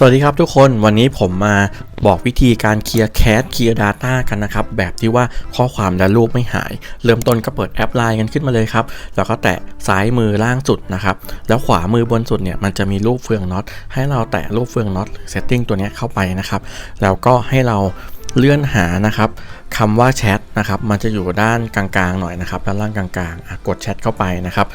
สวัสดีครับทุกคนวันนี้ผมมาบอกวิธีการเคลียร์แคชเคลียร์ Data กันนะครับ แบบที่ว่าข้อความและรูปไม่หาย เริ่มต้นก็เปิดแอปไลน์กันขึ้นมาเลยครับ แล้วก็แตะซ้ายมือล่างสุดนะครับ แล้วขวามือบนสุดเนี่ยมันจะมีรูปเฟืองน็อตให้เราแตะรูปเฟืองน็อตเซตติ้งตัวนี้เข้าไปนะครับ แล้วก็ให้เราเลื่อนหานะครับคำว่าแชทนะครับมันจะอยู่ด้านกลางๆหน่อยนะครับด้านล่างกลางๆกดแชทเข้าไปนะครับ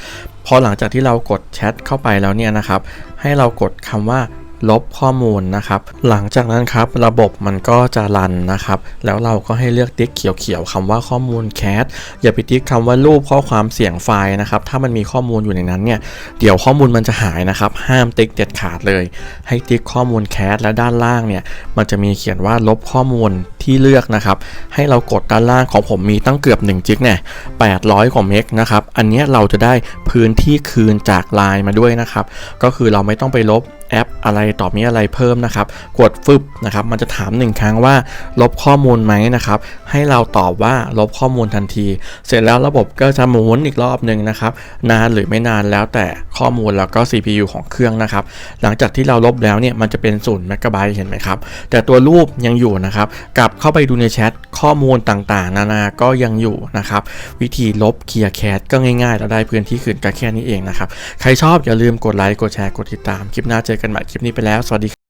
พอหลังจากที่เรากดแชทเข้าไปแล้วเนี่ยนะครับ ให้เรากดคำว่า ลบข้อมูลนะครับ หลังจากนั้นครับระบบมันก็จะรันนะครับ แล้วเราก็ให้เลือกติ๊กเขียวๆคำว่าข้อมูลแคสอย่าไปติ๊กคำว่ารูปข้อความเสียงไฟล์นะครับ ถ้ามันมีข้อมูลอยู่ในนั้นเนี่ย เดี๋ยวข้อมูลมันจะหายนะครับ ห้ามติ๊กเด็ดขาดเลย ให้ติ๊กข้อมูลแคสและด้านล่างเนี่ย มันจะมีเขียนว่าลบข้อมูล ที่เลือกนะครับ ให้เรากดด้านล่างของผมมีตั้งเกือบ1จิกเนี่ย800 กว่าเมกนะครับ อันนี้เราจะได้พื้นที่คืนจากไลน์มาด้วยนะครับ ก็คือเราไม่ต้องไปลบแอปอะไรต่อมีอะไรเพิ่มนะครับ กดฟึบนะครับ มันจะถามหนึ่งครั้งว่า ลบข้อมูลไหมนะครับ ให้เราตอบว่าลบข้อมูลทันที เสร็จแล้วระบบก็จะหมุนอีกรอบหนึ่งนะครับ นานหรือไม่นานแล้วแต่ข้อมูลแล้วก็ CPU ของเครื่องนะครับ หลังจากที่เราลบแล้วเนี่ยมันจะเป็นศูนย์เมกะไบต์เห็นไหมครับ แต่ตัวรูปยังอยู่นะครับกลับเข้าไปดูในแชทข้อมูลต่างๆ นานาก็ยังอยู่นะครับ วิธีลบเคลียร์แคสก็ง่ายๆ เราได้พื้นที่คืนก็แค่นี้เองนะครับ ใครชอบอย่าลืมกดไลค์กดแชร์กดติดตาม คลิปหน้าเจอกันใหม่คลิปนี้ไปแล้ว สวัสดี